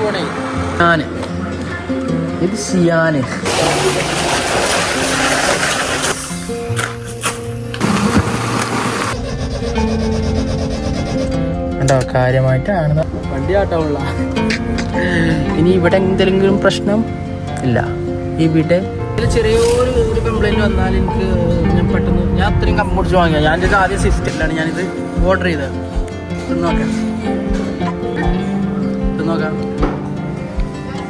പോണേ ഇത് സിയാന്. കാര്യമായിട്ട് കാര്യമായിട്ടാണ്? വണ്ടി ആട്ടമുള്ള ഇനി ഇവിടെ എന്തെങ്കിലും പ്രശ്നം? ഇല്ല. ഇവിടെ ചെറിയൊരു ഒരു കംപ്ലൈന്റ് വന്നാൽ എനിക്ക് ഞാൻ പെട്ടെന്ന് ഞാൻ അത്രയും കമ്പുടിച്ച് വാങ്ങിയ. ഞാൻ ആദ്യം സിസ്റ്റത്തിലാണ് ഞാനിത് ഓർഡർ ചെയ്തത്. നോക്കാം. നോക്കാം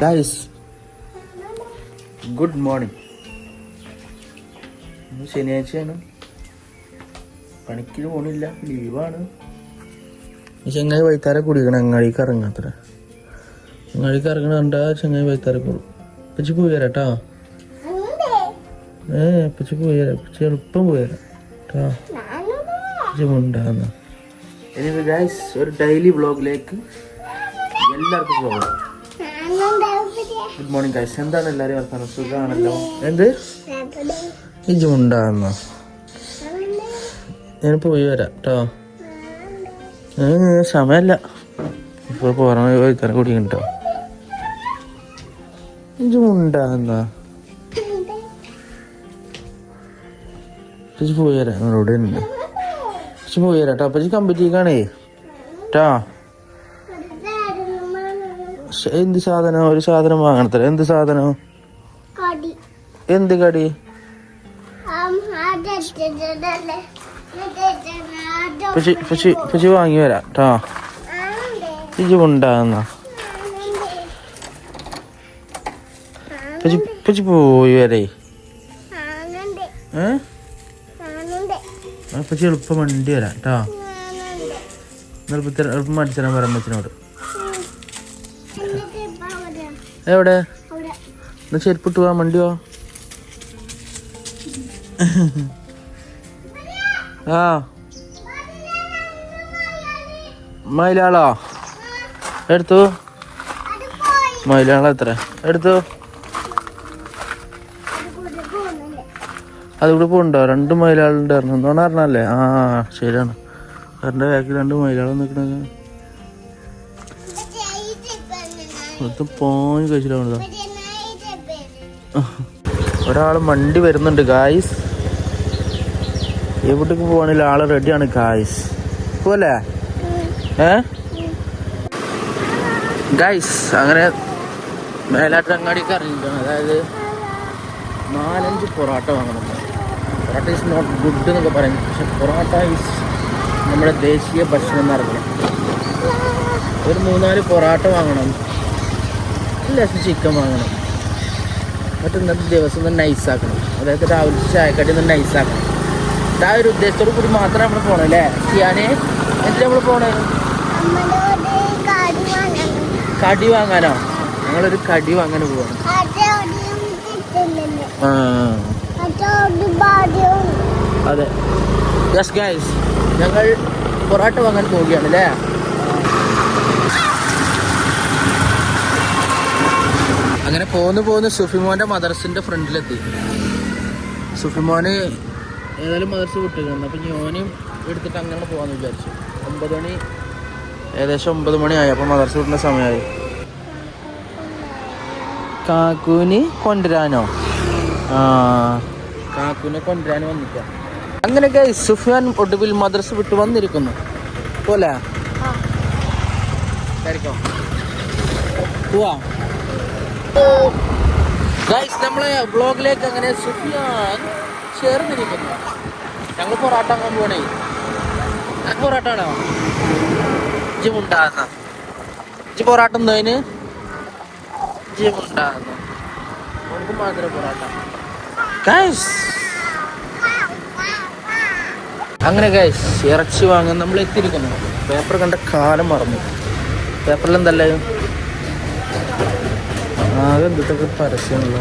ഗൈസ് ഗുഡ് മോർണിംഗ് ഇന്ന് ശനിയാഴ്ചയാണ്. പണിക്ക് പോണില്ല ലീവാണ് ചെങ്ങായി വൈത്താരെ കുടിക്കണം അങ്ങാടിക്ക് ഇറങ്ങാത്ര. അങ്ങാടിക്ക് ഇറങ്ങണ കണ്ടാ ചെങ്ങായി വൈത്താരെ കൂടും. പച്ചി പോയി തരാം കേട്ടോ ഏ പച്ചി പോയി തരാം പച്ചി എളുപ്പം പോയി തരാം കേട്ടോ പച്ചി ഉണ്ടാകുന്ന ഒരു ഡെയിലി വ്ളോഗിലേക്ക് എല്ലാവർക്കും പോകണം ഗുഡ് മോർണിംഗ് ഗൈസ് എന്താണ് എല്ലാവരും വർത്താനം? സുഖമാണല്ലോ. എന്ത്? ഇജ് ഞാൻ പോയി വരാം കേട്ടോ സമയല്ല. ഇപ്പൊ പോറ ചോദിക്കാൻ കൂടി കേട്ടോ ഇജ് ഉണ്ടാകുന്ന പോയി വരാം. നിങ്ങളോട് ഉണ്ട് പോയി വരാം കേട്ടോ അപ്പൊ ഇജ് കമ്പറ്റിക്കാണേ. കേട്ടോ എന്ത് സാധനം? ഒരു സാധനം വാങ്ങണത്തില്ല എന്ത് സാധനം? എന്ത് കടി? പക്ഷി പക്ഷി പക്ഷി വാങ്ങി വരാം കേട്ടോ ഇജ് ഉണ്ടാകുന്ന പക്ഷി പക്ഷി പോയി വരേ. ഏ? പക്ഷി എളുപ്പം വണ്ടി വരാം കേട്ടോ എളുപ്പത്തിൽ എളുപ്പം അടിച്ചാൽ പറയാം അമ്മച്ചിനോട്. എവിടെ? എന്നാ ചെരുപ്പിട്ട് പോവാ മണ്ടിയോ ആ. മയിലാളോ? എടുത്തു. മയിലാളോ എത്ര? എടുത്തു. അതുകൂടെ പോണ്ടോ രണ്ട് മയിലാളുണ്ടായിരുന്നു എന്തോന്ന് പറഞ്ഞല്ലേ ആ ശരിയാണ്. എന്റെ ബാക്കിൽ രണ്ട് മൈലാളോ നിൽക്കണത്. ഇത് പോയി ഒരാൾ വണ്ടി വരുന്നുണ്ട് ഗായ്സ് എവിടേക്ക് പോവാണെങ്കിൽ ആൾ റെഡിയാണ് ഗായ്സ് പോലേ ഏ? ഗായ്സ് അങ്ങനെ മേലാട്ടങ്ങാടിക്ക് അറിഞ്ഞിട്ടാണ് അതായത് നാലഞ്ച് പൊറോട്ട വാങ്ങണം. പൊറോട്ട ഈസ് നോട്ട് ഗുഡ് എന്നൊക്കെ പറയും. പക്ഷെ പൊറോട്ട ഈസ് നമ്മുടെ ദേശീയ ഭക്ഷണം എന്ന് അറിയണം ഒരു മൂന്നാൽ പൊറോട്ട വാങ്ങണം. ലക്ഷം ചിക്കൻ വാങ്ങണം. എന്നിട്ട് ഇന്നത്തെ ദിവസം ഒന്ന് നൈസാക്കണം അതായത് രാവിലെ ചായക്കടി ഒന്ന് നൈസാക്കണം ആ ഒരു ഉദ്ദേശത്തോടു കൂടി മാത്രം നമ്മൾ പോകണം അല്ലേ? ചെയ്യാന് എന്തിനാ നമ്മൾ പോണേ? കടി വാങ്ങാനോ? ഞങ്ങളൊരു കടി വാങ്ങാൻ പോവാണ്. അതെ. യെസ് ഞങ്ങൾ പൊറോട്ട വാങ്ങാൻ പോവുകയാണ് അല്ലേ? അങ്ങനെ പോന്ന് പോന്ന് സുഫിമോന്റെ മദർസിന്റെ ഫ്രണ്ടിലെത്തി. സുഫിമോന് ഏതായാലും മദർസ് വിട്ടിരുന്നു അപ്പം ഞാനും എടുത്തിട്ട് അങ്ങനെ പോവാന്ന് വിചാരിച്ചു. ഒമ്പത് മണി ഏകദേശം ഒമ്പത് മണിയായി. അപ്പൊ മദർസ് വിടുന്ന സമയമായി കാക്കൂന് കൊണ്ടുവരാനോ? ആ കാക്കൂനെ കൊണ്ടുവരാൻ വന്നിക്ക. അങ്ങനെയൊക്കെ സുഫിയാൻ ഒടുവിൽ മദർസ് വിട്ട് വന്നിരിക്കുന്നു. പോലെ പോവാ. ഗൈസ് നമ്മളെ ബ്ലോഗിലേക്ക് അങ്ങനെ സുഫിയാൻ ചേർന്നിരിക്കുന്നു. ഞങ്ങൾ പൊറാട്ട വാങ്ങാൻ പോണേ. ഞങ്ങൾ പൊറാട്ട ആണോ? ജിമുണ്ടാകുന്ന ജി പൊറാട്ട എന്തതിന് ജിമുണ്ടാകുന്നു നമുക്ക് മാത്രമേ പൊറാട്ട. ഗൈസ് അങ്ങനെ ഗൈസ് ഇറച്ചി വാങ്ങാൻ നമ്മൾ എത്തിയിരിക്കുന്നു. പേപ്പർ കണ്ട കാലം മറന്നു. പേപ്പറിൽ എന്തല്ലേ ആകെ എന്തൊക്കെ പരസ്യമുള്ള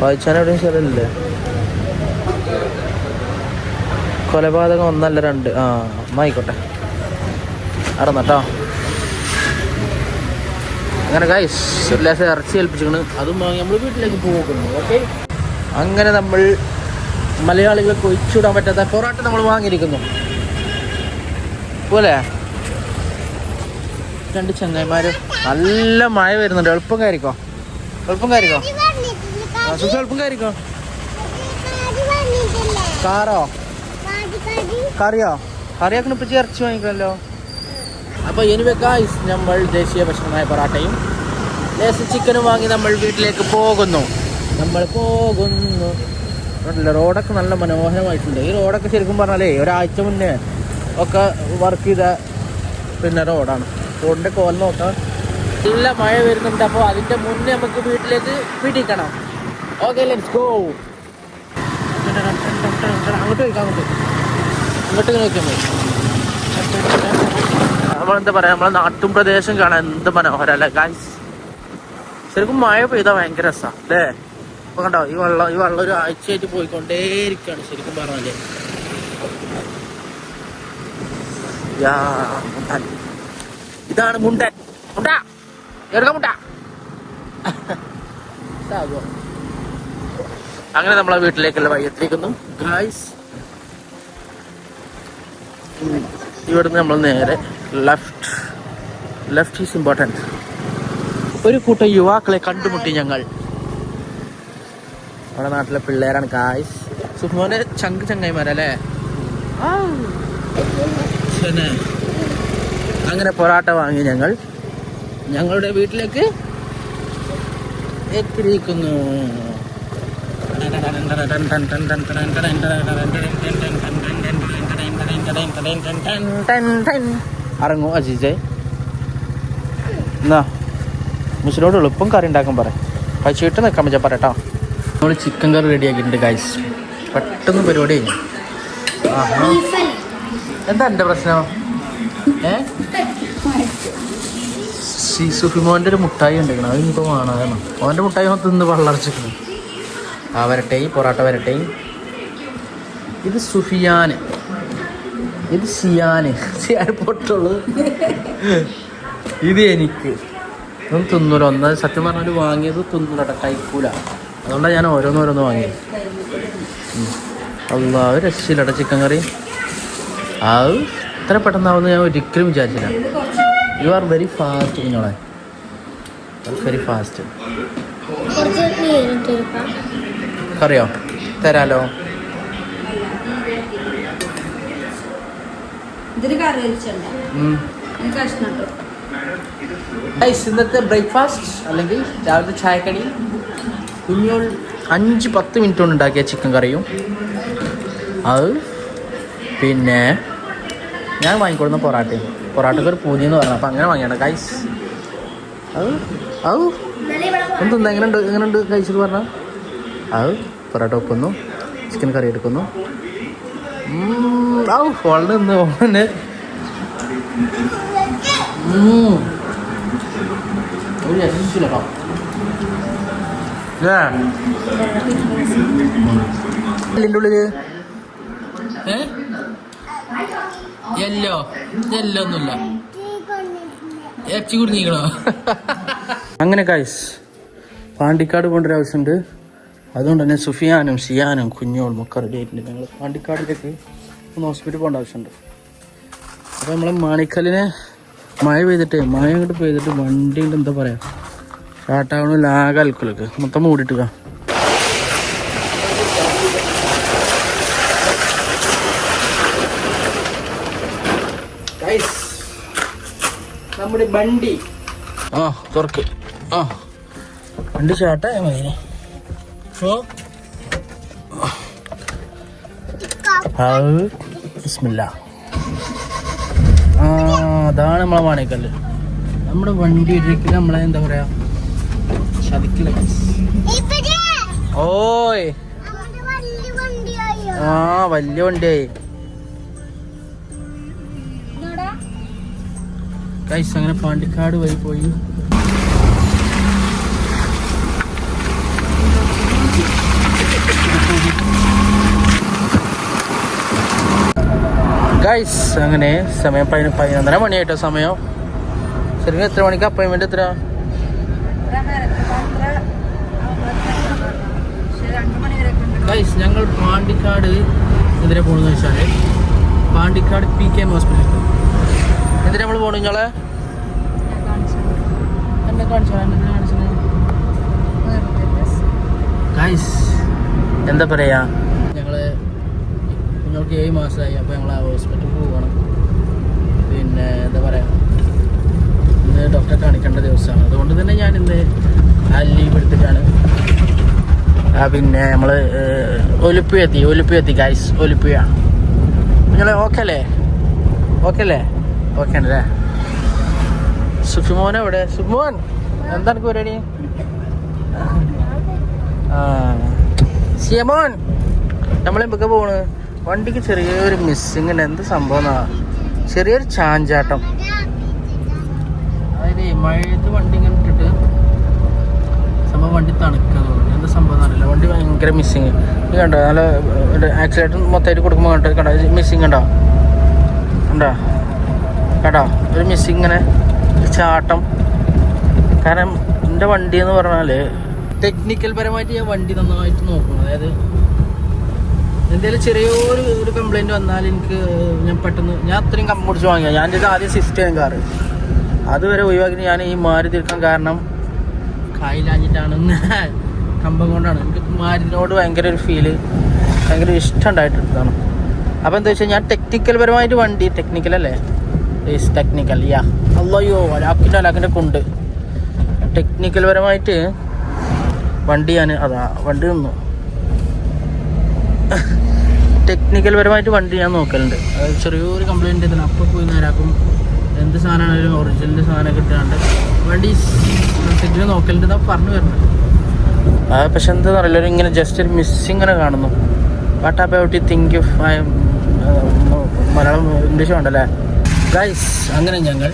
വായിച്ചാൻ എവിടെയും കൊലപാതകം ഒന്നല്ല രണ്ട്. ആ ആയിക്കോട്ടെ. അടന്നട്ടോ അങ്ങനെ ഗൈസ് ഒരു ലേശം ഇറച്ചി ഏൽപ്പിച്ചിരിക്കണ്. അതും വാങ്ങി നമ്മൾ വീട്ടിലേക്ക് പോകുന്നു ഓക്കെ അങ്ങനെ നമ്മൾ മലയാളികളെ ഒഴിച്ചുവിടാൻ പറ്റാത്ത പൊറോട്ട നമ്മൾ വാങ്ങിയിരിക്കുന്നു. പോലെ? രണ്ട് ചങ്ങായിമാർ നല്ല മഴ വരുന്നുണ്ട്. എളുപ്പം കയറിക്കോ എളുപ്പം കയറിക്കോ. ആ, സുഖം എളുപ്പം കയറിക്കോ. കാറോ? കറിയോ? കറിയാക്കണ ഇപ്പൊ ഇറച്ചി വാങ്ങിക്കണല്ലോ അപ്പൊ ഇനി വെക്കാ നമ്മൾ ദേശീയ ഭക്ഷണമായ പൊറാട്ടയും ലേസ് ചിക്കനും വാങ്ങി നമ്മൾ വീട്ടിലേക്ക് പോകുന്നു. നമ്മൾ പോകുന്നു. റോഡൊക്കെ നല്ല മനോഹരമായിട്ടുണ്ട്. ഈ റോഡൊക്കെ ശരിക്കും പറഞ്ഞാലേ ഒരാഴ്ച മുന്നേ ഒക്കെ വർക്ക് ചെയ്ത പിന്നെ റോഡാണ് റോഡിന്റെ കോൽ നോക്കാം. നല്ല മഴ വരുന്നുണ്ട് അപ്പോൾ അതിന്റെ മുന്നേ നമുക്ക് വീട്ടിലേക്ക് പിടിക്കണം. ഓക്കെ ലെറ്റ്സ് ഗോ അങ്ങോട്ട് അങ്ങോട്ട് നമ്മളെന്താ പറയാ നമ്മളെ നാട്ടും പ്രദേശം കാണാൻ എന്ത് മനോഹര അല്ലേ ഗായ്സ് ശരിക്കും മഴ പെയ്താൽ ഭയങ്കര രസമാണ് അല്ലേ? അപ്പൊ കണ്ടോ ഈ വെള്ളം ഈ വെള്ളം ഒരു ആഴ്ചയായിട്ട് പോയിക്കൊണ്ടേയിരിക്കുകയാണ് ശരിക്കും പറഞ്ഞാലേ. ഇതാണ് മുണ്ടൻ. മുണ്ട. ഇതാകുമോ? അങ്ങനെ നമ്മളെ വീട്ടിലേക്കുള്ള വഴി എത്തിയിരിക്കുന്നു. ഇവിടുന്ന് നമ്മൾ നേരെ ലെഫ്റ്റ് ലെഫ്റ്റ് ഈസ് ഇമ്പോർട്ടന്റ് ഒരു കൂട്ടം യുവാക്കളെ കണ്ടുമുട്ടി ഞങ്ങൾ. നമ്മുടെ നാട്ടിലെ പിള്ളേരാണ് കായ്സ് സുഹോനെ ചങ്ക് ചങ്ങായിമാരല്ലേ? അങ്ങനെ പൊറാട്ട വാങ്ങി ഞങ്ങൾ ഞങ്ങളുടെ വീട്ടിലേക്ക് എത്തിയിരിക്കുന്നു. ഇറങ്ങൂ അജീജെ. എന്നാ മുസ്ലിനോട് എളുപ്പം കറി ഉണ്ടാക്കാൻ പറ. പച്ചിട്ട് നിൽക്കാൻ പറ്റാ പറയട്ടോ. നമ്മൾ ചിക്കൻ കറി റെഡി ആക്കിയിട്ടുണ്ട് ഗൈസ് പെട്ടെന്ന് പരിപാടി കഴിഞ്ഞു എന്താ എന്റെ പ്രശ്നം? ഏ? സി സുഫിമോന്റെ ഒരു മുട്ടായി ഉണ്ടെക്കണം അത് ഇപ്പോൾ വേണം ഓന്റെ മുട്ടായി മൊത്തം തിന്ന് വള്ളർച്ചിക്കണം ആ വരട്ടെ പൊറാട്ട വരട്ടെ. ഇത് സുഫിയാന്. ഇത് സിയാന്. സിയാൻ പൊട്ടുള്ളൂ. ഇത് എനിക്ക്. ഒന്നും തിന്നൂല. ഒന്ന് സത്യം പറഞ്ഞാൽ വാങ്ങിയത് തിന്നൂലട്ടോ കഴിക്കൂല. അതുകൊണ്ടാണ് ഞാൻ ഓരോന്നോരോന്ന് വാങ്ങിയത്. അല്ല ഒരു രക്ഷയിലട ചിക്കൻ കറി. അത് ഇത്ര പെട്ടെന്നാവുമെന്ന് ഞാൻ ഒരിക്കലും വിചാരിച്ചില്ല. യു ആർ വെരി ഫാസ്റ്റ് കുഞ്ഞോളെ വെരി ഫാസ്റ്റ് അറിയോ തരാലോ. ഇന്നത്തെ ബ്രേക്ക്ഫാസ്റ്റ് അല്ലെങ്കിൽ രാവിലത്തെ ചായക്കടി കുഞ്ഞോൾ അഞ്ച് പത്ത് മിനിറ്റ് കൊണ്ട് ഉണ്ടാക്കിയ ചിക്കൻ കറിയും. അത് പിന്നെ ഞാൻ വാങ്ങിക്കൊടുന്ന പൊറാട്ടയും. പൊറാട്ടക്ക് ഒരു പൂതി എന്ന് പറഞ്ഞു. അപ്പം അങ്ങനെ വാങ്ങിയാണ്. ഗൈസ് അത് അത് എങ്ങനെ എങ്ങനെയുണ്ട്? എങ്ങനെയുണ്ട്? കഴിച്ചിട്ട് പറഞ്ഞാൽ അത് പൊറാട്ട വെക്കുന്നു. ചിക്കൻ കറി എടുക്കുന്നു. ഔ ഫോളിന് നിന്ന് ഓണന്. ഒരു കേട്ടോ. ഇതിന്റെ ഏ? യെല്ലോ യെല്ലോ ഒന്നുമില്ല. ഇറച്ചി കുടുങ്ങിക്കണോ? അങ്ങനെ കായ്സ് പാണ്ടിക്കാട് പോകേണ്ട ആവശ്യമുണ്ട്. അതുകൊണ്ട് തന്നെ സുഫിയാനും സിയാനും ഒക്കെ റെഡി ആയിട്ടുണ്ട്. ഞങ്ങൾ പാണ്ടിക്കാടിലേക്ക് ഒന്ന് ഹോസ്പിറ്റലിൽ പോകേണ്ട ആവശ്യമുണ്ട്. അപ്പോൾ നമ്മളെ മാണിക്കല്ലിനെ മഴ പെയ്തിട്ട് മഴ അങ്ങോട്ട് പെയ്തിട്ട് വണ്ടിയുണ്ട് എന്താ പറയുക സ്റ്റാർട്ടാവണില്ല ആകെ അൽക്കലൊക്കെ. മൊത്തം മൂടിയിട്ടുക നമ്മുടെ ബണ്ടി. ആ തുറക്ക്. ആ. വണ്ടി സ്റ്റാർട്ടായ മതി ബിസ്മില്ലാ. ആ അതാണ് നമ്മളെ വാണേക്കല്ല് നമ്മുടെ വണ്ടി ഒരിക്കലും നമ്മളെ എന്താ പറയാ? ചതിക്കില്ല guys. ഓയ്. ആ വലിയ വണ്ടിയായി. കൈസ് അങ്ങനെ പാണ്ടിക്കാട് വഴി പോയി. ഗൈസ് അങ്ങനെ സമയം പതിന പതിനൊന്നര മണിയായിട്ടോ സമയം. ശരിക്കും എത്ര മണിക്ക് അപ്പോയിൻമെന്റ് എത്ര മണി ഗൈസ് ഞങ്ങൾ പാണ്ടിക്കാട് എതിരെ പോകുന്നത് വെച്ചാൽ Pandikkad P K M hospital എന്തിനാ നമ്മൾ പോണു നിങ്ങളെ എന്താ പറയാ? ഞങ്ങൾ നിങ്ങൾക്ക് ഏഴ് മാസമായി അപ്പോൾ ഞങ്ങൾ ഹോസ്പിറ്റലിൽ പോകണം പിന്നെ എന്താ പറയാ? ഇന്ന് ഡോക്ടറെ കാണിക്കേണ്ട ദിവസമാണ്. അതുകൊണ്ട് തന്നെ ഞാൻ ഇന്ന് ആ ലീവ് എടുത്തിട്ടാണ്. ആ പിന്നെ നമ്മൾ ഒലിപ്പുയെത്തി എത്തി ഒലിപ്പി എത്തി ഗൈസ് ഒലിപ്പിയ. നിങ്ങൾ ഓക്കെ അല്ലേ? ഓക്കെ അല്ലേ? ഓക്കെ അല്ലേ സുഫിമോൻ എവിടെ? സുഫിമോൻ എന്താണ് പരിപാടി? സിയമോൻ നമ്മളെമ്പൊക്കെ പോണ്? വണ്ടിക്ക് ചെറിയൊരു മിസ്സിങ് ഉണ്ട്. എന്ത് സംഭവം ചെറിയൊരു ചാഞ്ചാട്ടം. അതായത് മഴയത്ത് വണ്ടി ഇങ്ങനെ ഇട്ടിട്ട് സംഭവം വണ്ടി തണുക്കുക എന്ത് സംഭവം അറിയില്ല. വണ്ടി ഭയങ്കര മിസ്സിങ് ഇത് കണ്ടോ? നല്ല ആക്സിലേറ്റർ മൊത്തമായിട്ട് കൊടുക്കുമ്പോൾ കണ്ടോ? കണ്ടോ? മിസ്സിങ് ഉണ്ടോ? ഉണ്ടോ കേട്ടോ ഒരു മിസ്സിങ്ങനെ ചാട്ടം. കാരണം എന്റെ വണ്ടി എന്ന് പറഞ്ഞാൽ ടെക്നിക്കൽ പരമായിട്ട് ഞാൻ വണ്ടി നന്നായിട്ട് നോക്കും അതായത് എന്തെങ്കിലും ചെറിയൊരു ഒരു കംപ്ലൈന്റ് വന്നാൽ എനിക്ക് ഞാൻ പെട്ടെന്ന് ഞാൻ അത്രയും കമ്പ് മുടിച്ച് വാങ്ങിയ. ഞാൻ ഇത് ആദ്യം സിസ്റ്റം കാറ്. അതുവരെ ഒഴിവാക്കി ഞാൻ ഈ മാറി തീർക്കാൻ കാരണം കായിലാഞ്ഞിട്ടാണെന്ന് കമ്പം കൊണ്ടാണ്. എനിക്ക് മാരിനോട് ഭയങ്കര ഒരു ഫീൽ ഭയങ്കര ഇഷ്ടം ഉണ്ടായിട്ടാണ് അപ്പോൾ എന്താ വെച്ചാൽ ഞാൻ ടെക്നിക്കൽ പരമായിട്ട് വണ്ടി ടെക്നിക്കൽ അല്ലേ? ഈസ് ടെക്നിക്കൽ യാ അല്ലയോ അലാക്കിന്റെ അലാക്കിന്റെ കൊണ്ട്. ടെക്നിക്കൽ പരമായിട്ട് വണ്ടി ഞാൻ അതാ വണ്ടി നിന്നു. ടെക്നിക്കൽ പരമായിട്ട് വണ്ടി ഞാൻ നോക്കലുണ്ട്. അത് ചെറിയൊരു കംപ്ലൈന്റ് ഇതിന് അപ്പോൾ പോയി നേരാക്കും. എന്ത് സാധനമാണെങ്കിലും ഒറിജിനൽ സാധനം കിട്ടാണ്ട്. വണ്ടി സെറ്റിൽ നോക്കലുണ്ട് എന്നാ പറഞ്ഞു വരുന്നത്. ആ പക്ഷെ എന്താ അറിയില്ല. ഇങ്ങനെ ജസ്റ്റ് ഒരു മിസ്സിങ്ങനെ കാണുന്നു. What about you think of Malayalam English ഉണ്ടല്ലേ ഗൈസ് അങ്ങനെ ഞങ്ങൾ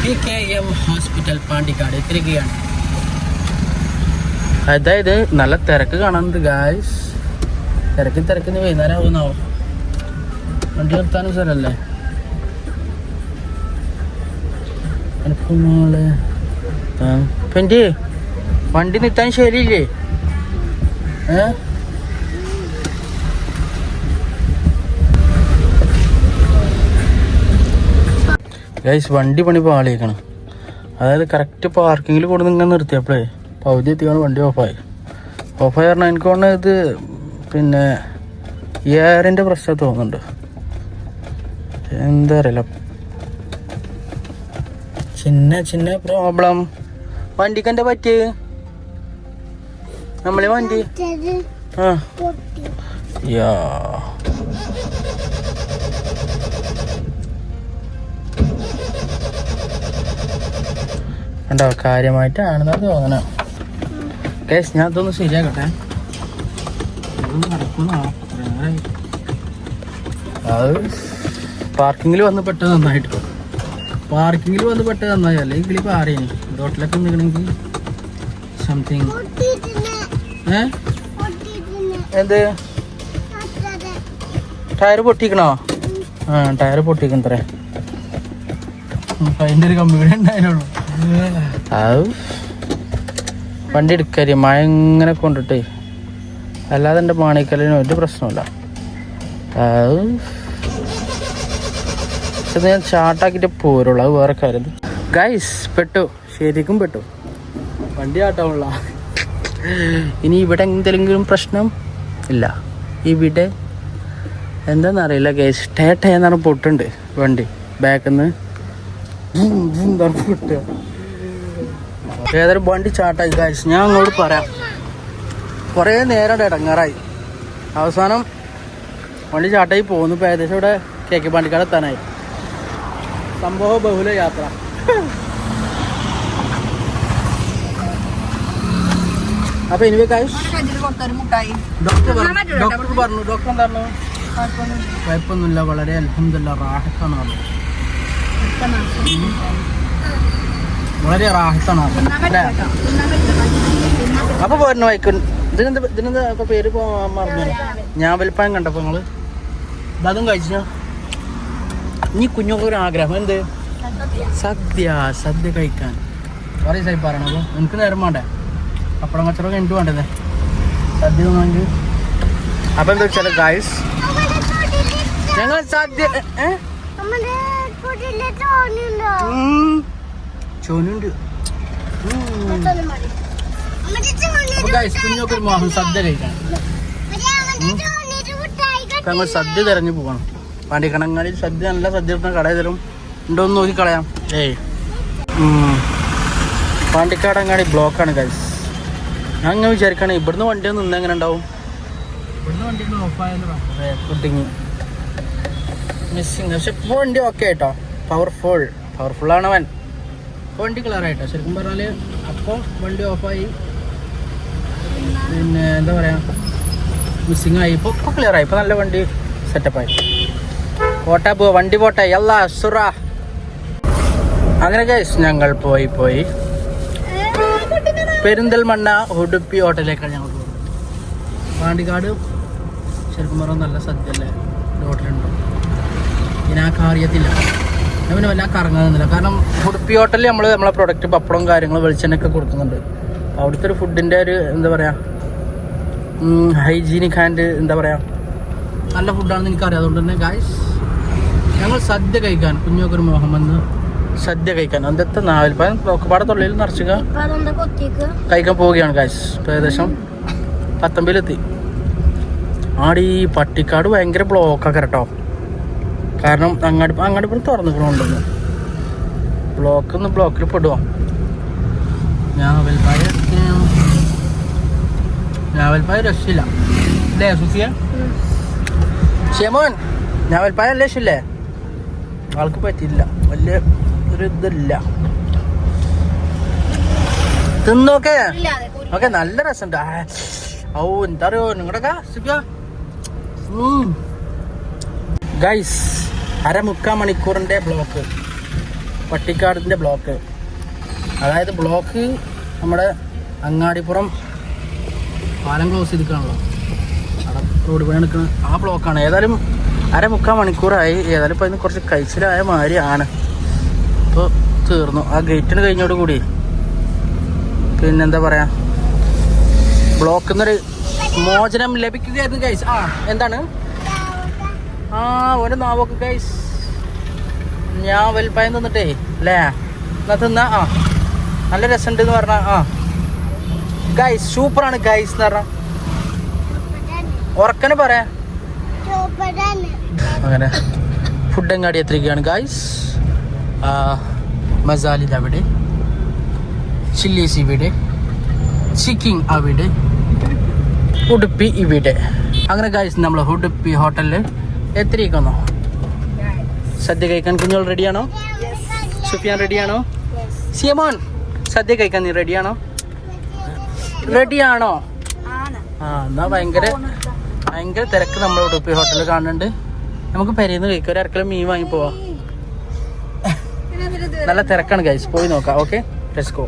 P K M hospital Pandikkad എത്തിരിക്കുകയാണ് അതായത് നല്ല തിരക്ക് കാണുന്നുണ്ട് ഗായ്സ് തിരക്ക് തിരക്കിന് വൈകുന്നേരം ആവുന്നാവും വണ്ടി നിർത്താനും സ്ഥലമല്ലേ? മോൾ പെന്റെ വണ്ടി നിർത്താൻ ശരിയില്ലേ? ഏ? ഗൈസ് വണ്ടി പണി പാളിയേക്കണം അതായത് കറക്റ്റ് പാർക്കിങ്ങിൽ കൊണ്ട് ഇങ്ങനെ നിർത്തിയപ്പോഴേ പകുതി എത്തിയാണ് വണ്ടി ഓഫായി ഓഫായി പറഞ്ഞാൽ എനിക്ക് തോന്നുന്നത് ഇത് പിന്നെ എയറിന്റെ പ്രശ്നം തോന്നുന്നുണ്ട്. എന്താ അറിയില്ല. ചിന്ന ചിന്ന പ്രോബ്ലം വണ്ടിക്ക് എന്താ പറ്റി നമ്മളെ വണ്ടി? ആ. യാ. ഉണ്ടോ കാര്യമായിട്ടാണെന്നാ തോന്നണം. കേസ് ഞാൻ അതൊന്ന് ശരിയാക്കട്ടെ. അത് പാർക്കിങ്ങിൽ വന്ന് പെട്ടത് നന്നായിട്ട് പാർക്കിങ്ങിൽ വന്ന് പെട്ടത് നന്നായി. അല്ലെങ്കിൽ കിളി പാറിയനി റോട്ടിലൊക്കെ നിൽക്കണമെങ്കിൽ സംതിങ് ഏ? എന്ത്? ടയർ പൊട്ടിക്കണോ? ആ ടയർ പൊട്ടിക്കണത്രേ. അതിന്റെ ഒരു കമ്പ്യൂട്ടർ ഉണ്ടായിരുന്നുള്ളൂ അത് വണ്ടി എടുക്കരി മഴ ഇങ്ങനെ കൊണ്ടിട്ടേ. അല്ലാതെ എന്റെ മാണിക്കലിന് ഒരു പ്രശ്നമില്ല അത് ഞാൻ ചാട്ടാക്കിയിട്ട് പോരുള്ളൂ. അത് വേറെ കാര്യം. ഗൈസ് പെട്ടു. ശരിക്കും പെട്ടു. വണ്ടി ആട്ടാവുള്ള ഇനി ഇവിടെ എന്തെങ്കിലും പ്രശ്നം? ഇല്ല. ഇവിടെ എന്താണെന്നറിയില്ല ഗൈസ് ടേ ടേ എന്നാണ് പൊട്ടുണ്ട് വണ്ടി. ബാക്കിൽ നിന്ന് ഏതൊരു വണ്ടി ചാട്ടായി ഗൈസ് ഞാൻ അങ്ങോട്ട് പറയാം. കുറേ നേരം ഇടങ്ങാറായി. അവസാനം വണ്ടി ചാട്ടായി പോകുന്നു ഇപ്പോൾ ഏകദേശം ഇവിടെ കെ കെ പാണ്ടിക്കാട് എത്താനായി. സംഭവ ബഹുല യാത്ര. അപ്പൊ ഇനി ഡോക്ടർ പറഞ്ഞു. ഡോക്ടർ പറഞ്ഞു ഡോക്ടർ എന്താ പറഞ്ഞു. കുഴപ്പമൊന്നുമില്ല. വളരെ അത്ഭുതമില്ല റാഹത്താണ് പറഞ്ഞു വളരെ റാഹത്താണ് അപ്പൊ. പോരണോ വൈക്കൻ ഇതിനെന്താ ഇതിനെന്താ ഇപ്പൊ പേര് മറന്നു. ഞാൻ വലിപ്പം കണ്ടപ്പോ നിങ്ങൾ. അതും കഴിച്ചോ? നീ കുഞ്ഞൊക്കെ ഒരു ആഗ്രഹം. എന്ത് സദ്യ. സദ്യ കഴിക്കാൻ. കുറേ സൈ പറയണം അപ്പൊ എനിക്ക് നേരം വേണ്ടേ? അപ്പടം കച്ചറൊക്കെ എനിക്ക് വേണ്ടത്. സദ്യ തോന്നുന്നു അപ്പൊ എന്താ വെച്ചാൽ ഗായ്സ് ഞങ്ങൾ സദ്യ ഏ? ചോനുണ്ട് കുഞ്ഞൊക്കെ മോഹം സദ്യ കഴിക്കാൻ അപ്പൊ ഞങ്ങൾ സദ്യ തിരഞ്ഞു പോകണം. പാണ്ടിക്കണങ്ങാടി സദ്യ നല്ല സദ്യ കിട്ടുന്ന കട തരും ഉണ്ടോ എന്ന് നോക്കി കളയാം. ഏയ്. ഉം. പാണ്ടിക്കാടങ്ങാടി ബ്ലോക്കാണ് ഗൈസ് ഞാൻ അങ്ങനെ വിചാരിക്കാണ് ഇവിടുന്ന് വണ്ടി നിന്ന് എങ്ങനെ ഉണ്ടാവും? ഫുഡിങ് മിസ്സിങ് പക്ഷെ ഇപ്പോൾ വണ്ടി ഓക്കെ ആയിട്ടോ? പവർഫുൾ ആണ് അവൻ. വണ്ടി കളർ ആയിട്ടോ? ശരിക്കും പറഞ്ഞാൽ അപ്പോൾ വണ്ടി ഓഫായി പിന്നെ എന്താ പറയുക മിസ്സിങ് ആയി. ഇപ്പോൾ ഇപ്പോൾ ക്ലിയർ ആയി. ഇപ്പോൾ നല്ല വണ്ടി സെറ്റപ്പായി പോട്ടെ പോ വണ്ടി പോട്ടെ. എല്ലാ സുറ. അങ്ങനെ ഗൈസ് ഞങ്ങൾ പോയി പോയി. പെരിന്തൽമണ്ണ ഉടുപ്പി ഹോട്ടലിലേക്കാണ് ഞങ്ങൾ പോകുന്നത്. പാണ്ടിക്കാട് ശരിക്കും പറഞ്ഞാൽ നല്ല സദ്യ അല്ലേ ഹോട്ടലുണ്ടോ ഹോട്ടലുണ്ട് ഇതിനാക്ക് അറിയത്തില്ല ഞാൻ പിന്നെ വല്ല കറങ്ങാനൊന്നുമില്ല. കാരണം ഉടുപ്പി ഹോട്ടലിൽ നമ്മൾ നമ്മളെ പ്രൊഡക്റ്റ് പപ്പടം കാര്യങ്ങളും വെളിച്ചെണ്ണയൊക്കെ കൊടുക്കുന്നുണ്ട്. അവിടുത്തെ ഒരു ഫുഡിന്റെ ഒരു എന്താ പറയുക ഹൈജീനിക് ആൻഡ് എന്താ പറയുക നല്ല ഫുഡാണെന്ന് എനിക്കറിയാം. അതുകൊണ്ട് തന്നെ ഗായ്സ് ഞങ്ങൾ സദ്യ കഴിക്കാൻ കുഞ്ഞോക്കൊരു മുഹമ്മദ് സദ്യ കഴിക്കാൻ. അന്നത്തെ നാവൽപ്പാൻ ഒക്കെപ്പാടെ തൊള്ളിയിൽ നിറച്ചുക. കഴിക്കാൻ പോവുകയാണ് ഗായ്സ് ഇപ്പോൾ ഏകദേശം പത്തൊമ്പതിലെത്തി. ആടി പട്ടിക്കാട് ഭയങ്കര ബ്ലോക്കൊക്കെ കേട്ടോ. കാരണം അങ്ങാടി അങ്ങാടിപ്പുറം തുറന്നിക്കണുണ്ടെന്ന് ബ്ലോക്ക് ഒന്ന് ബ്ലോക്കിൽ പെടുവാ? ഞാവൽപ്പായ ഞാവൽപ്പായ രക്ഷയില്ല. അല്ലേ സുഫിയ? ഷെമോൻ ഞാവൽപ്പായ അല്ലേ രക്ഷയില്ലേ? ആൾക്ക് പറ്റിയില്ല വലിയ ഒരു ഇതില്ല. തിന്നോക്കെ ഓക്കെ നല്ല രസമുണ്ട്. ഓ ഔ എന്താ അറിയോ? നിങ്ങളുടെ ഗൈസ് അരമുക്കാൽ മണിക്കൂറിന്റെ ബ്ലോക്ക് പട്ടിക്കാടിന്റെ ബ്ലോക്ക് അതായത് ബ്ലോക്ക് നമ്മുടെ അങ്ങാടിപ്പുറം പാലം ക്ലോസ് ചെയ്തിട്ടാണല്ലോ അവിടെ റോഡ് പണി എടുക്കുന്ന ആ ബ്ലോക്കാണ് ഏതായാലും അരമുക്കാൽ മണിക്കൂറായി. ഏതായാലും ഇപ്പോൾ അതിന് കുറച്ച് കഴിച്ചിലായ മാതിരിയാണ് ഇപ്പോൾ തീർന്നു. ആ ഗേറ്റിന് കഴിഞ്ഞോട് കൂടി. പിന്നെന്താ പറയുക ബ്ലോക്കിൽ നിന്നൊരു മോചനം ലഭിക്കുകയായിരുന്നു ഗൈസ് ആ എന്താണ്? ആ ഒരു നാവൊക്കെ ഗൈസ് ഞാൻ വലുപ്പായം തിന്നിട്ടേ അല്ലേ എന്നാ തിന്നാ? ആ. നല്ല രസമുണ്ട് എന്ന് പറഞ്ഞ ആ. ഗൈസ് സൂപ്പറാണ് ഗൈസ് എന്ന് പറഞ്ഞ. ഉറക്കന് പറയാ. അങ്ങനെ. ഫുഡ് എങ്ങാടി എത്തിരിക്കുകയാണ് ഗൈസ് മസാലിത് അവിടെ ചില്ലീസ് ഇവിടെ. ചിക്കിങ് അവിടെ. ഉടുപ്പി ഇവിടെ. അങ്ങനെ ഗൈസ് നമ്മൾ ഉടുപ്പി ഹോട്ടലിൽ എത്തിയിരിക്കുന്നു സദ്യ കഴിക്കാൻ കുഞ്ഞോൾ റെഡിയാണോ സുഫിയാൻ റെഡിയാണോ സിയമോൻ സദ്യ കഴിക്കാൻ നീ റെഡിയാണോ റെഡിയാണോ ആ എന്നാ ഭയങ്കര ഭയങ്കര തിരക്ക് നമ്മൾ ഉടുപ്പി ഹോട്ടലിൽ കാണുന്നുണ്ട്. നമുക്ക് പെരേന്ന് കഴിക്കാം. ഒരു അരക്കല മീൻ വാങ്ങി പോവാം. നല്ല തിരക്കാണ് ഗൈസ് പോയി നോക്കാം. ഓക്കെ ലെറ്റ്സ് ഗോ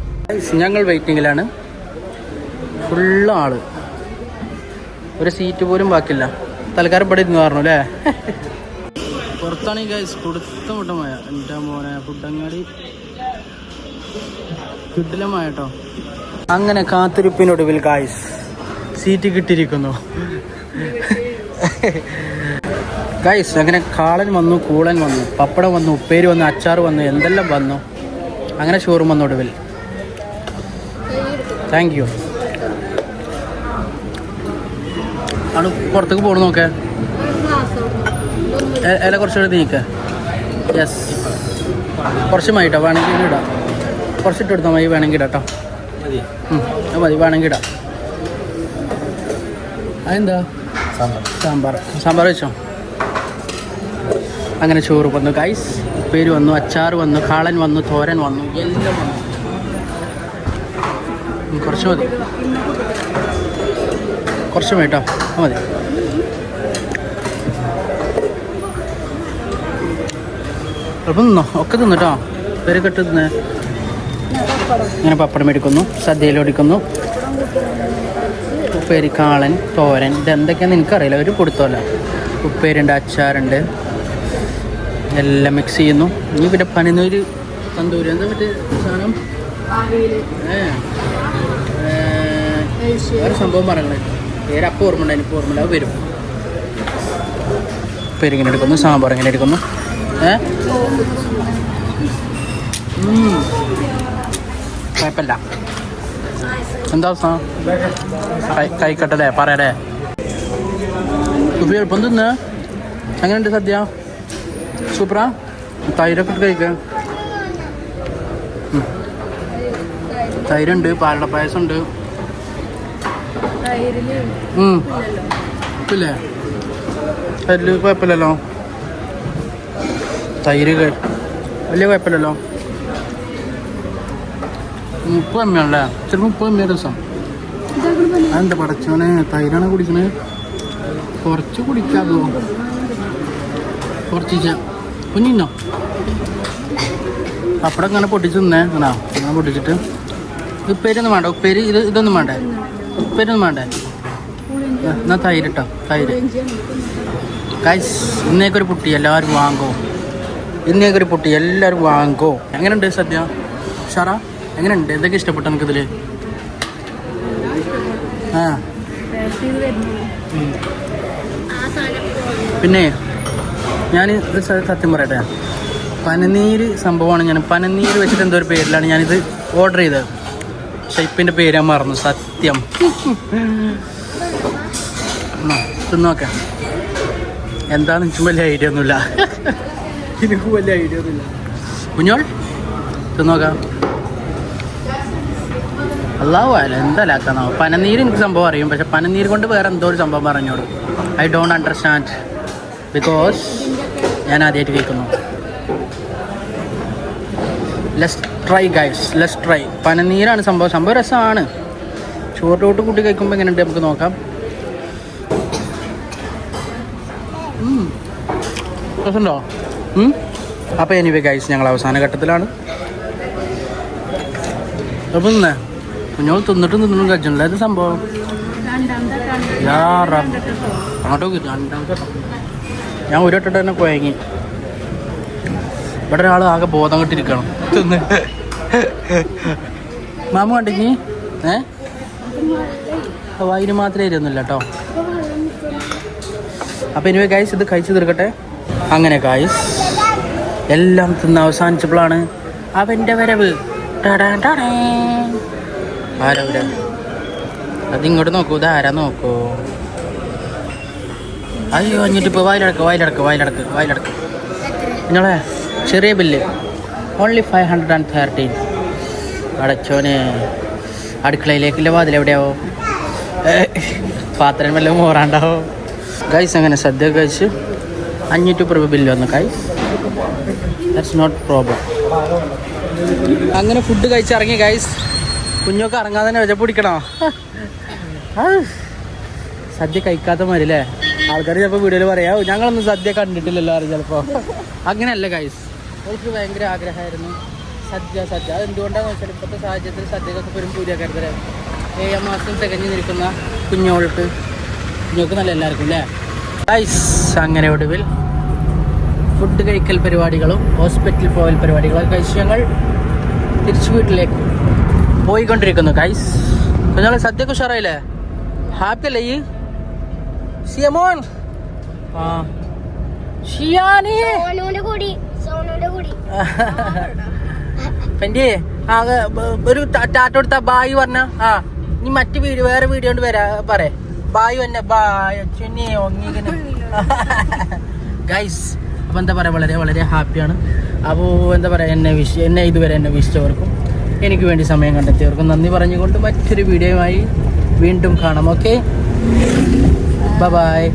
ഞങ്ങൾ വെയിറ്റിങ്ങിലാണ് ഫുള്ള് ആൾ. ഒരു സീറ്റ് പോലും ബാക്കില്ല തൽക്കാലം ഇവിടെ ഇരുന്ന് പറഞ്ഞു അല്ലേ പുറത്താണെങ്കിൽ ഗൈസ് കൊടുത്ത മുട്ടമായ എന്റെ മോനെ ഫുഡങ്ങാടി കിട്ടില്ലമായ കേട്ടോ. അങ്ങനെ കാത്തിരിപ്പിനൊടുവിൽ ഗായ്സ് സീറ്റ് കിട്ടിയിരിക്കുന്നു. ഗൈസ് അങ്ങനെ കാളൻ വന്നു കൂളൻ വന്നു പപ്പടം വന്നു ഉപ്പേരി വന്നു അച്ചാർ വന്നു എന്തെല്ലാം വന്നു? അങ്ങനെ ഷോറും വന്നു ഒടുവിൽ. താങ്ക് യു ആണ് പുറത്തേക്ക് പോകണം നോക്കേ. ഇല കുറച്ചുകൂടി നീക്ക. യെസ് കുറച്ച് മതി കേട്ടോ വേണമെങ്കിൽ ഇടാം. കുറച്ചിട്ട് എടുത്താൽ മതി വേണമെങ്കിൽ ഇടാം കേട്ടോ മതി വേണമെങ്കിൽ ഇടാം. അതെന്താ? സാമ്പാർ. സാമ്പാർ. വെച്ചോ? അങ്ങനെ ചോറ് വന്നു ഗൈസ് പേര് വന്നു അച്ചാർ വന്നു കാളൻ വന്നു തോരൻ വന്നു എല്ലാം വന്നു. കുറച്ച് മതി. കുറച്ച് അത് മതി. തിന്നോ ഒക്കെ തിന്നിട്ടോ? പേര് കെട്ട് തിന്നേ? ഇങ്ങനെ പപ്പടം മേടിക്കുന്നു സദ്യയിലൊടിക്കുന്നു ഉപ്പേരി കാളൻ തോരൻ ഇതെന്തൊക്കെയാന്ന് എനിക്കറിയില്ല. ഒരു കൊടുത്തോല ഉപ്പേരുണ്ട് അച്ചാറുണ്ട്. എല്ലാം മിക്സ് ചെയ്യുന്നു. ഇനി പിന്നെ പനിനൂര് തന്തൂര് എന്താ മറ്റേ സാധനം? ഏ ഏ, വേറെ സംഭവം പറയണേ പേര് അപ്പം ഓർമ്മ ഉണ്ടായി ഇപ്പോൾ ഓർമ്മ ഉണ്ടാവും വരും. പേര് ഇങ്ങനെ എടുക്കുന്നു സാമ്പാർ ഇങ്ങനെ എടുക്കുന്നു ഏ. കുഴപ്പമില്ല. എന്താ കൈക്കട്ടല്ലേ പറയടേ. സുബി എളുപ്പം തിന്ന്. എങ്ങനെയുണ്ട് സദ്യ? സൂപ്പറാ? തൈരൊക്കെ ഇട്ട് കഴിക്കാം. തൈരുണ്ട് പാലട പായസം ഉണ്ട്. ഇല്ലേ തൈരിൽ കുഴപ്പമില്ലല്ലോ. തൈര് വലിയ കുഴപ്പമില്ലല്ലോ. അല്ലേ ചിലപ്പോൾ മുപ്പത് എം രസം. അതെന്താ പടച്ചോനെ? തൈരാണ് കുടിക്കണേ? കുറച്ച് കുടിക്കാതോ കുറച്ച് കുഞ്ഞിന്നോ അപ്പടെ ഇങ്ങനെ പൊട്ടിച്ച് തിന്നേ. പൊട്ടിച്ചിട്ട്. ഉപ്പേരി ഒന്നും വേണ്ട. ഉപ്പേരി ഇത് ഇതൊന്നും വേണ്ടേ? ഉപ്പേരി വേണ്ട? എന്നാ തൈര് കേട്ടോ തൈര്. കൈസ് ഇന്നേക്കൊരു പുട്ടി എല്ലാവരും വാങ്ങോ. ഇന്നേക്കൊരു പുട്ടി എല്ലാവരും വാങ്ങോ. എങ്ങനെയുണ്ട് സദ്യ? ഷാറ എങ്ങനെയുണ്ട്? എന്തൊക്കെ ഇഷ്ടപ്പെട്ടു നമുക്കിതിൽ ആ. പിന്നെ ഞാൻ ഒരു സത്യം പറയട്ടെ. പനനീര് സംഭവമാണ് ഞാൻ പനനീര് വെച്ചിട്ട് എന്തോ ഒരു പേരിലാണ് ഞാനിത് ഓർഡർ ചെയ്തത്. ഷൈപ്പിന്റെ പേര് ഞാൻ മറന്നു സത്യം. തിന്നോക്കാം. എന്താന്ന് എനിക്ക് വലിയ ഐഡിയ ഒന്നുമില്ല. എനിക്ക് വലിയ ഐഡിയ ഒന്നുമില്ല. കുഞ്ഞോൾ തിന്നോക്കാം. അല്ലാവോ അല്ല പനനീർ പനനീര് എനിക്ക് സംഭവം അറിയും പക്ഷെ പനനീര് കൊണ്ട് വേറെ എന്തോ ഒരു സംഭവം പറഞ്ഞോളൂ. ഐ ഡോണ്ട് അണ്ടർസ്റ്റാൻഡ് ബിക്കോസ് ഞാൻ ആദ്യമായിട്ട് കേൾക്കുന്നു. Let's try guys let's try പനനീരാണ് സംഭവം. സംഭവം രസമാണ് ചോറിലോട്ട് കൂട്ടി കഴിക്കുമ്പോൾ എങ്ങനെയുണ്ട് നമുക്ക് നോക്കാം. രസമുണ്ടോ? അപ്പോൾ എനിവേ ഗൈസ് ഞങ്ങൾ അവസാന ഘട്ടത്തിലാണ്. അപ്പം തിന്നേ കുഞ്ഞോൾ തിന്നിട്ടും തിന്നിട്ടും കഴിച്ചിട്ടില്ല. ഇത് സംഭവം? യാ റബ്ബ്. അങ്ങോട്ട് നോക്ക് രണ്ടാമത്തെ ഞാൻ ഒരു വട്ടം തന്നെ കുഴങ്ങി. ഇവിടെ ഒരാൾ ആകെ ബോധം കെട്ടിരിക്കണം തിന്ന്. മാമ കണ്ടെങ്കി ഏ? മാത്രമേ ഇരുന്നില്ല കേട്ടോ അപ്പോൾ ഇനി ഗൈസ് ഇത് കഴിച്ചു തീർക്കട്ടെ. അങ്ങനെ ഗൈസ് എല്ലാം തിന്ന് അവസാനിച്ചപ്പോഴാണ് അവന്റെ വരവ്. അതിങ്ങോട്ട് നോക്കൂ ഇതാരാ നോക്കൂ? അയ്യോ അഞ്ഞൂറ്റി ഇപ്പോൾ വായിലടക്ക് വായിലടക്ക് വായിലടക്ക് വായിലടക്ക്. നിങ്ങളെ ചെറിയ bill. Only five hundred and thirteen അടച്ചോന് അടുക്കളയിലേക്കില്ല വാതിൽ എവിടെയാവോ? പാത്രം വല്ലതും മോറാണ്ടാവോ? ഗൈസ് അങ്ങനെ സദ്യ കഴിച്ച് അഞ്ഞൂറ്റി രൂപ ബില്ല് വന്നു ഗൈസ് ദാറ്റ്സ് നോട്ട് പ്രോബ്ലം അങ്ങനെ ഫുഡ് കഴിച്ചിറങ്ങി ഗൈസ് കുഞ്ഞൊക്കെ ഇറങ്ങാതെ തന്നെ വെച്ച പിടിക്കണോ? സദ്യ കഴിക്കാത്ത മാതിരി അല്ലേ? ആൾക്കാർ ചിലപ്പോൾ വീഡിയോയിൽ പറയാമോ "ഓ, ഞങ്ങളൊന്നും സദ്യ കണ്ടിട്ടില്ലല്ലോ അറിയാം ചിലപ്പോൾ അങ്ങനെയല്ല ഗൈസ് അവർക്ക് ഭയങ്കര ആഗ്രഹമായിരുന്നു. സദ്യ സദ്യ. അത് എന്തുകൊണ്ടാണെന്ന് വെച്ചാൽ ഇപ്പോഴത്തെ സാഹചര്യത്തിൽ സദ്യക്കൊക്കെ വരും പൂജാക്കരുതരെ ഏഴാം മാസം തികഞ്ഞു നിൽക്കുന്ന കുഞ്ഞോൾക്ക് കുഞ്ഞോൾക്ക് നല്ല എല്ലാവർക്കും അല്ലേ? ഐസ് അങ്ങനെ ഒടുവിൽ ഫുഡ് കഴിക്കൽ പരിപാടികളും ഹോസ്പിറ്റൽ പോകൽ പരിപാടികളും കഴിച്ച് ഞങ്ങൾ തിരിച്ചു വീട്ടിലേക്ക് പോയിക്കൊണ്ടിരിക്കുന്നു കൈസ് ഞങ്ങൾ സദ്യക്ക് ഉഷാറായില്ലേ? ഹാപ്പി അല്ലേ ഈ? സിയമോൻ? ആ. ഷിയാനി? കൂടി. പെന്റെ ആ ഒരു ടാറ്റ കൊടുത്ത ബായ് പറഞ്ഞ ആ നീ മറ്റു വീഡിയോ വേറെ വീഡിയോ കൊണ്ട് വരാ പറ. ബായ് തന്നെ ബായ് ചുന്നി ഗൈസ് അപ്പോൾ എന്താ പറയുക വളരെ വളരെ ഹാപ്പിയാണ്. അപ്പോ എന്താ പറയുക എന്നെ വിഷ് എന്നെ ഇതുവരെ എന്നെ വിഷിച്ചവർക്കും എനിക്ക് വേണ്ടി സമയം കണ്ടെത്തിയവർക്കും നന്ദി പറഞ്ഞുകൊണ്ട് മറ്റൊരു വീഡിയോയുമായി വീണ്ടും കാണാം ഓക്കെ ബൈ